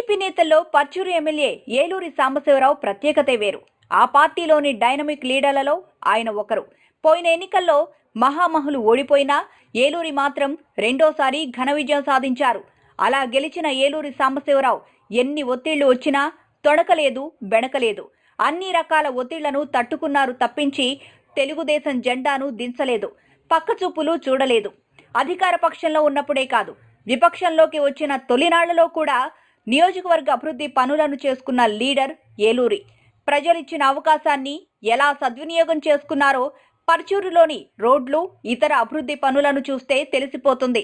TDP నేతల్లో Parchur MLA Eluri Sambasivarao ప్రత్యేకతే వేరు. ఆ పార్టీలోని డైనమిక్ లీడర్లలో ఆయన ఒకరు. పోయిన ఎన్నికల్లో మహామహులు ఓడిపోయినా ఏలూరి మాత్రం రెండోసారి ఘన విజయం సాధించారు. అలా గెలిచిన ఏలూరి సాంబశివరావు ఎన్ని ఒత్తిళ్ళు వచ్చినా తొణకలేదు బెణకలేదు. అన్ని రకాల ఒత్తిళ్ళను తట్టుకున్నారు తప్పించి తెలుగుదేశం జెండాను దించలేదు. పక్కచూపులు చూడలేదు. అధికార పక్షంలో ఉన్నప్పుడే కాదు. విపక్షంలోకి వచ్చిన తొలినాళ్ళలో కూడా నియోజకవర్గ అభివృద్ధి పనులను చేసుకున్న లీడర్ ఏలూరి. ప్రజలిచ్చిన అవకాశాన్ని ఎలా సద్వినియోగం చేసుకున్నారో పర్చూరులోని రోడ్లు ఇతర అభివృద్ధి పనులను చూస్తే తెలిసిపోతుంది.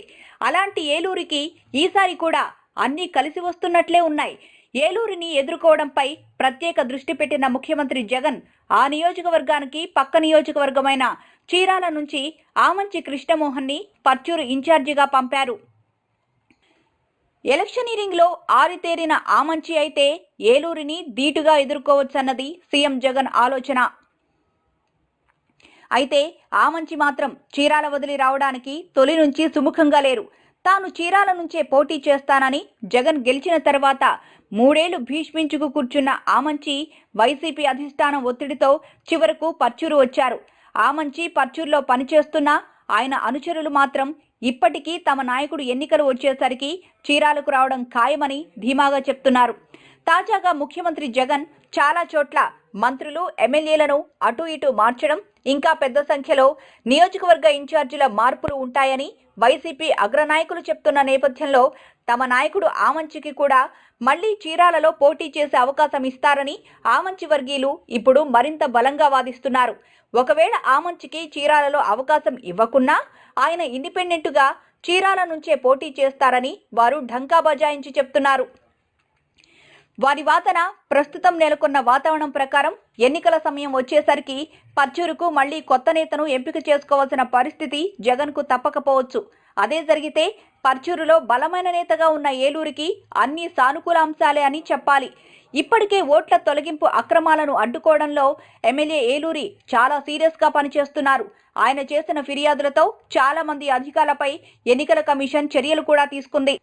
అలాంటి ఏలూరికి ఈసారి కూడా అన్నీ కలిసి వస్తున్నట్లే ఉన్నాయి. ఏలూరిని ఎదుర్కోవడంపై ప్రత్యేక దృష్టి పెట్టిన ముఖ్యమంత్రి జగన్ ఆ నియోజకవర్గానికి పక్క నియోజకవర్గమైన చీరాల నుంచి ఆమంచి కృష్ణమోహన్ని పర్చూరు ఇన్ఛార్జిగా పంపారు. ఎలక్షనీరింగ్లో ఆరితేరిన ఆరితేరిన ఆమంచి అయితే ఏలూరిని ధీటుగా ఎదుర్కోవచ్చన్నది సీఎం జగన్ ఆలోచన. అయితే ఆ మంచి మాత్రం చీరాల వదిలి రావడానికి తొలి నుంచి సుముఖంగా లేరు. తాను చీరాల నుంచే పోటీ చేస్తానని జగన్ గెలిచిన తర్వాత మూడేళ్ళు భీష్మించుకు కూర్చున్న ఆమంచి వైసీపీ అధిష్టానం ఒత్తిడితో చివరకు పర్చూరు వచ్చారు. ఆమంచి పర్చూరులో పనిచేస్తున్న ఆయన అనుచరులు మాత్రం ఇప్పటికీ తమ నాయకుడు ఎన్నికలు వచ్చేసరికి చీరాలకు రావడం ఖాయమని ధీమాగా చెప్తున్నారు. తాజాగా ముఖ్యమంత్రి జగన్ చాలా చోట్ల మంత్రులు ఎమ్మెల్యేలను అటు ఇటు మార్చడం ఇంకా పెద్ద సంఖ్యలో నియోజకవర్గ ఇన్ఛార్జీల మార్పులు ఉంటాయని వైసీపీ అగ్రనాయకులు చెప్తున్న నేపథ్యంలో తమ నాయకుడు ఆమంచికి కూడా మళ్ళీ చీరాలలో పోటీ చేసే అవకాశం ఇస్తారని ఆమంచి వర్గీయులు ఇప్పుడు మరింత బలంగా వాదిస్తున్నారు. ఒకవేళ ఆమంచికి చీరాలలో అవకాశం ఇవ్వకున్నా ఆయన ఇండిపెండెంట్గా చీరాల నుంచే పోటీ చేస్తారని వారు ఢంకా బజాయించి చెప్తున్నారు. వారి వాదన ప్రస్తుతం నెలకొన్న వాతావరణం ప్రకారం ఎన్నికల సమయం వచ్చేసరికి పర్చూరుకు మళ్ళీ కొత్త నేతను ఎంపిక చేసుకోవాల్సిన పరిస్థితి జగన్కు తప్పకపోవచ్చు. అదే జరిగితే పర్చూరులో బలమైన నేతగా ఉన్న ఏలూరికి అన్ని సానుకూల అంశాలే అని చెప్పాలి. ఇప్పటికే ఓట్ల తొలగింపు అక్రమాలను అడ్డుకోవడంలో ఎమ్మెల్యే ఏలూరి చాలా సీరియస్గా పనిచేస్తున్నారు. ఆయన చేసిన ఫిర్యాదులతో చాలా మంది అధికారులపై ఎన్నికల కమిషన్ చర్యలు కూడా తీసుకుంది.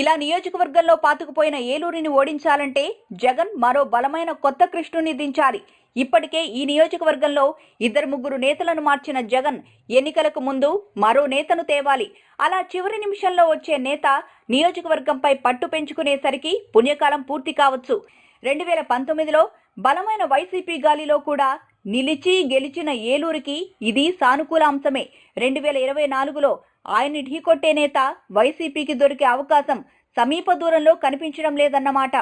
ఇలా నియోజకవర్గంలో పాతుకుపోయిన ఏలూరిని ఓడించాలంటే జగన్ మరో బలమైన కొత్త కృష్ణుని దించాలి. ఇప్పటికే ఈ నియోజకవర్గంలో ఇద్దరు ముగ్గురు నేతలను మార్చిన జగన్ ఎన్నికలకు ముందు మరో నేతను తేవాలి. అలా చివరి నిమిషంలో వచ్చే నేత నియోజకవర్గంపై పట్టు పెంచుకునేసరికి పుణ్యకాలం పూర్తి కావచ్చు. రెండు వేల పంతొమ్మిదిలో బలమైన వైసీపీ గాలిలో కూడా నిలిచి గెలిచిన ఏలూరికి ఇది సానుకూల అంశమే. రెండు వేల ఇరవై నాలుగులో ఆయన్ని ఢీకొట్టే నేత వైసీపీకి దొరికే అవకాశం సమీప దూరంలో కనిపించడం లేదన్నమాట.